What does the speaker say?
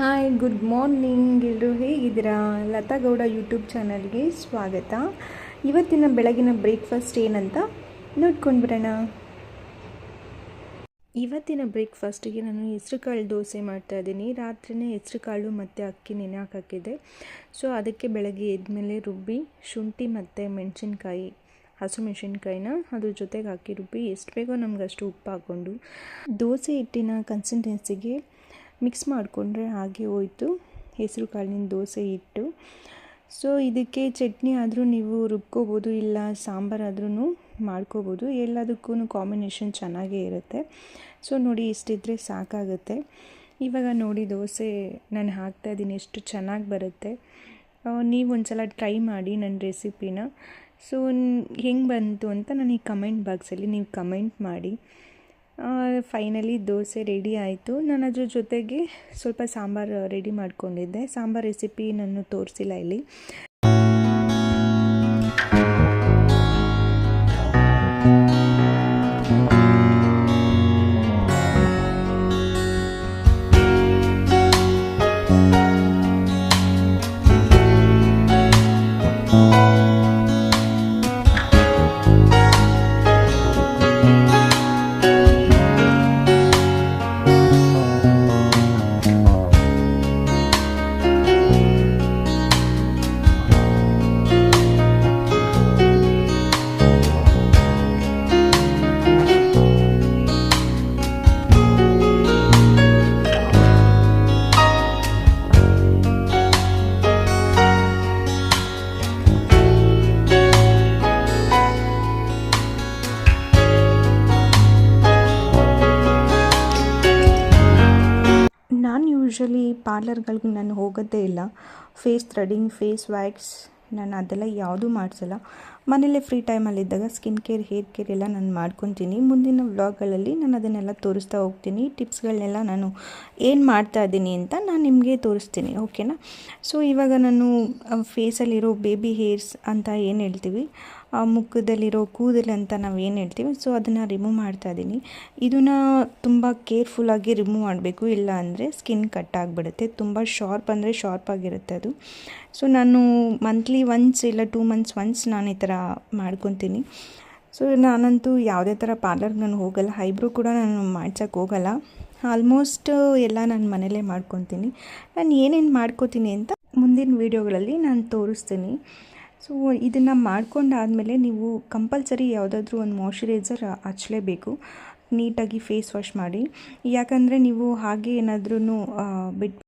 Hi good morning ಎಲ್ಲರೂ ಹೇಗಿದ್ದೀರಾ? Lata Gowda YouTube ಚಾನಲ್ಗೆ ಸ್ವಾಗತ. ಇವತ್ತಿನ ಬೆಳಗಿನ ಬ್ರೇಕ್ಫಾಸ್ಟ್ ಏನಂತ ನೋಡ್ಕೊಂಡು ಬರೋಣ ಇವತ್ತಿನ ಬ್ರೇಕ್ಫಾಸ್ಟಿಗೆ ನಾನು ಹೆಸ್ರುಕಾಳು ದೋಸೆ ಮಾಡ್ತಾ ಇದ್ದೀನಿ. ರಾತ್ರಿನೇ ಹೆಸ್ರುಕಾಳು ಮತ್ತು ಅಕ್ಕಿ ನೆನೆ ಹಾಕಿದ್ದೆ. ಸೊ ಅದಕ್ಕೆ ಬೆಳಗ್ಗೆ ಎದ್ಮೇಲೆ ರುಬ್ಬಿ, ಶುಂಠಿ ಮತ್ತು ಮೆಣಸಿನ್ಕಾಯಿ ಹಸಿಮೆಣಸಿನ್ಕಾಯಿನ ಅದ್ರ ಜೊತೆಗೆ ಹಾಕಿ ರುಬ್ಬಿ, ಎಷ್ಟು ಬೇಕೋ ನಮ್ಗೆ ಅಷ್ಟು ಉಪ್ಪು ಹಾಕ್ಕೊಂಡು. ದೋಸೆ ಹಿಟ್ಟಿನ ಕನ್ಸಿಸ್ಟೆನ್ಸಿಗೆ ಮಿಕ್ಸ್ ಮಾಡಿಕೊಂಡ್ರೆ ಹಾಗೆ ಹೋಯ್ತು. ಹೆಸರು ಕಾಳಿನ ದೋಸೆ ಹಿಟ್ಟು ಸೊ ಇದಕ್ಕೆ ಚಟ್ನಿ ಆದರೂ ನೀವು ರುಬ್ಕೋಬೋದು, ಇಲ್ಲ ಸಾಂಬಾರಾದ್ರೂ ಮಾಡ್ಕೋಬೋದು. ಎಲ್ಲದಕ್ಕೂ ಕಾಂಬಿನೇಷನ್ ಚೆನ್ನಾಗೇ ಇರುತ್ತೆ. ಸೊ ನೋಡಿ ಇಷ್ಟಿದ್ರೆ ಸಾಕಾಗುತ್ತೆ. ಇವಾಗ ನೋಡಿ ದೋಸೆ ನಾನು ಹಾಕ್ತಾ ಇದ್ದೀನಿ, ಎಷ್ಟು ಚೆನ್ನಾಗಿ ಬರುತ್ತೆ. ನೀವು ಒಂದ್ಸಲ ಟ್ರೈ ಮಾಡಿ ನನ್ನ ರೆಸಿಪಿನ. ಸೊ ಹೆಂಗೆ ಬಂತು ಅಂತ ನನಗೆ ಕಮೆಂಟ್ ಬಾಕ್ಸಲ್ಲಿ ನೀವು ಕಮೆಂಟ್ ಮಾಡಿ. ಫೈನಲಿ ದೋಸೆ ರೆಡಿ ಆಯಿತು. ನಾನು ಅದ್ರ ಜೊತೆಗೆ ಸ್ವಲ್ಪ ಸಾಂಬಾರು ರೆಡಿ ಮಾಡ್ಕೊಂಡಿದ್ದೆ. ಸಾಂಬಾರು ರೆಸಿಪಿ ನಾನು ತೋರಿಸಿಲ್ಲ ಇಲ್ಲಿ. ನಾನು ಯೂಶ್ವಲಿ ಪಾರ್ಲರ್ಗಳಿಗೆ ನಾನು ಹೋಗೋದೇ ಇಲ್ಲ. ಫೇಸ್ ಥ್ರೆಡಿಂಗ್ ಫೇಸ್ ವ್ಯಾಕ್ಸ್ ನಾನು ಅದೆಲ್ಲ ಯಾವುದೂ ಮಾಡಿಸಲ್ಲ. ಮನೇಲೆ ಫ್ರೀ ಟೈಮಲ್ಲಿದ್ದಾಗ ಸ್ಕಿನ್ ಕೇರ್ ಹೇರ್ ಕೇರ್ ಎಲ್ಲ ನಾನು ಮಾಡ್ಕೊತೀನಿ. ಮುಂದಿನ ವ್ಲಾಗ್ಗಳಲ್ಲಿ ನಾನು ಅದನ್ನೆಲ್ಲ ತೋರಿಸ್ತಾ ಹೋಗ್ತೀನಿ. ಟಿಪ್ಸ್ಗಳನ್ನೆಲ್ಲ ನಾನು ಏನು ಮಾಡ್ತಾ ಇದ್ದೀನಿ ಅಂತ ನಾನು ನಿಮಗೆ ತೋರಿಸ್ತೀನಿ ಓಕೆನಾ ಸೊ ಇವಾಗ ನಾನು ಫೇಸಲ್ಲಿರೋ ಬೇಬಿ ಹೇರ್ಸ್ ಅಂತ ಏನು ಹೇಳ್ತೀವಿ? ಮುಖದಲ್ಲಿರೋ ಕೂದಲು ಅಂತ ನಾವು ಏನು ಹೇಳ್ತೀವಿ? ಸೊ ಅದನ್ನು ರಿಮೂವ್ ಮಾಡ್ತಾ ಇದ್ದೀನಿ. ಇದನ್ನು ತುಂಬ ಕೇರ್ಫುಲ್ಲಾಗಿ ರಿಮೂವ್ ಮಾಡಬೇಕು. ಇಲ್ಲ ಅಂದರೆ ಸ್ಕಿನ್ ಕಟ್ ಆಗಿಬಿಡುತ್ತೆ. ತುಂಬ ಶಾರ್ಪ್ ಅಂದರೆ ಶಾರ್ಪ್ ಆಗಿರುತ್ತೆ ಅದು. ಸೊ ನಾನು ಮಂತ್ಲಿ ಒನ್ಸ್ ಇಲ್ಲ ಟೂ ಮಂತ್ಸ್ ಒನ್ಸ್ ನಾನು ಈ ಥರ ಮಾಡ್ಕೊತೀನಿ. ಸೊ ನಾನಂತೂ ಯಾವುದೇ ಥರ ಪಾರ್ಲರ್ಗೆ ನಾನು ಹೋಗಲ್ಲ. ಹೈಬ್ರೂ ಕೂಡ ನಾನು ಮಾಡ್ಸೋಕ್ಕೆ ಹೋಗಲ್ಲ. ಆಲ್ಮೋಸ್ಟ್ ಎಲ್ಲ ನಾನು ಮನೇಲೇ ಮಾಡ್ಕೊತೀನಿ. ನಾನು ಏನೇನು ಮಾಡ್ಕೋತೀನಿ ಅಂತ ಮುಂದಿನ ವೀಡಿಯೋಗಳಲ್ಲಿ ನಾನು ತೋರಿಸ್ತೀನಿ. ಸೊ ಇದನ್ನು ಮಾಡ್ಕೊಂಡಾದಮೇಲೆ ನೀವು ಕಂಪಲ್ಸರಿ ಯಾವುದಾದ್ರೂ ಒಂದು ಮಾಯ್ಶ್ಚರೈಸರ್ ಹಚ್ಚಲೇಬೇಕು ನೀಟಾಗಿ ಫೇಸ್ ವಾಶ್ ಮಾಡಿ. ಯಾಕಂದರೆ ನೀವು ಹಾಗೆ ಏನಾದ್ರೂ ಬಿಟ್ಟು